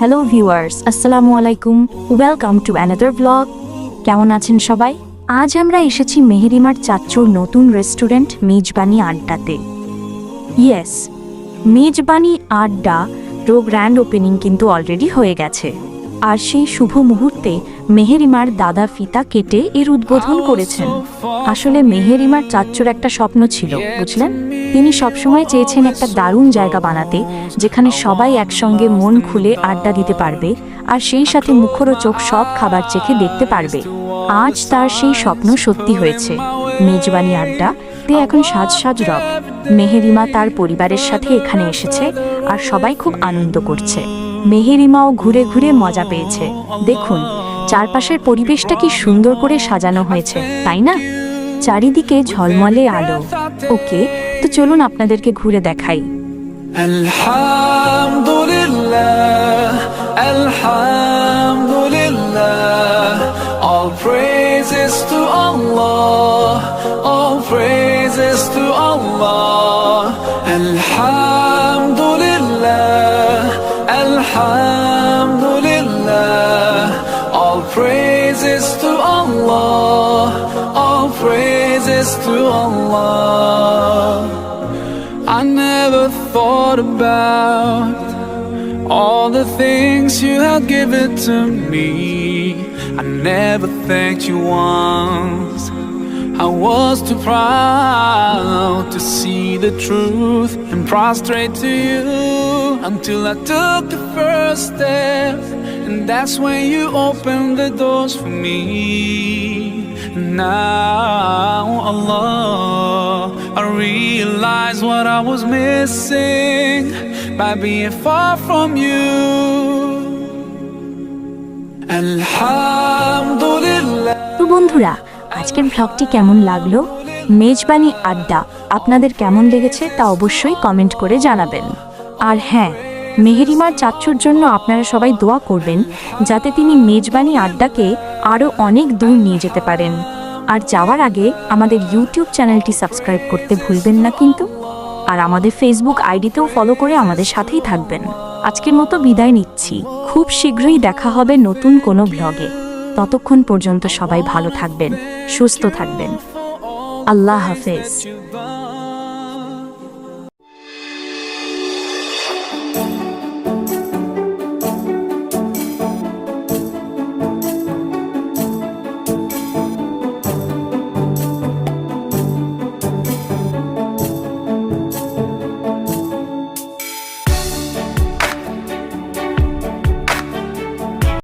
Hello viewers আসসালামু আলাইকুম welcome to another blog কেমন আছেন সবাই? আজ আমরা এসেছি মেহেরিমার চাচ্চুর নতুন রেস্টুরেন্ট মেজবানি আড্ডাতে। ইয়েস মেজবানি আড্ডা রো গ্র্যান্ড ওপেনিং কিন্তু অলরেডি হয়ে গেছে। আর সেই শুভ মুহূর্তে মেহেরিমার দাদা ফিতা কেটে এর উদ্বোধন করেছেন। আসলে মেহেরিমার চাচ্চুর একটা স্বপ্ন ছিল বুঝলেন? তিনি সবসময় চেয়েছেন একটা দারুণ জায়গা বানাতে, যেখানে সবাই একসঙ্গে মন খুলে আড্ডা দিতে পারবে, আর সেই সাথে মুখরোচক সব খাবার চেখে দেখতে পারবে। আজ তার সেই স্বপ্ন সত্যি হয়েছে। মেজবানি আড্ডা, তে এখন সাজ সাজ রব। মেহেরিমা তার পরিবারের সাথে এখানে এসেছে, আর সবাই খুব আনন্দ করছে। মেহেরিমাও ঘুরে ঘুরে মজা পেয়েছে। দেখুন, চারপাশের পরিবেশটা কি সুন্দর করে সাজানো হয়েছে, তাই না? চারিদিকে ঝলমলে আলো। ওকে তো চলুন আপনাদেরকে ঘুরে দেখাই praises to Allah all praises to Allah I never thought about all the things you have given to me. I never thanked you once. I was too proud to see the truth and prostrate to you until I took the first step. And that's when you opened the doors for me. Now, Allah, I realize what I was missing by being far from you. তো বন্ধুরা, আজকের ব্লগটি কেমন লাগল? মেজবানি আড্ডা আপনাদের কেমন লেগেছে তা অবশ্যই কমেন্ট করে জানাবেন। আর হ্যাঁ মেহেরিমার চাচ্চুর জন্য আপনারা সবাই দোয়া করবেন, যাতে তিনি মেজবানি আড্ডাকে আরও অনেক দূর নিয়ে যেতে পারেন। আর যাওয়ার আগে আমাদের ইউটিউব চ্যানেলটি সাবস্ক্রাইব করতে ভুলবেন না কিন্তু। আর আমাদের ফেসবুক আইডিতেও ফলো করে আমাদের সাথেই থাকবেন। আজকের মতো বিদায় নিচ্ছি। খুব শীঘ্রই দেখা হবে নতুন কোনো ব্লগে ততক্ষণ পর্যন্ত সবাই ভালো থাকবেন, সুস্থ থাকবেন। আল্লাহ হাফেজ।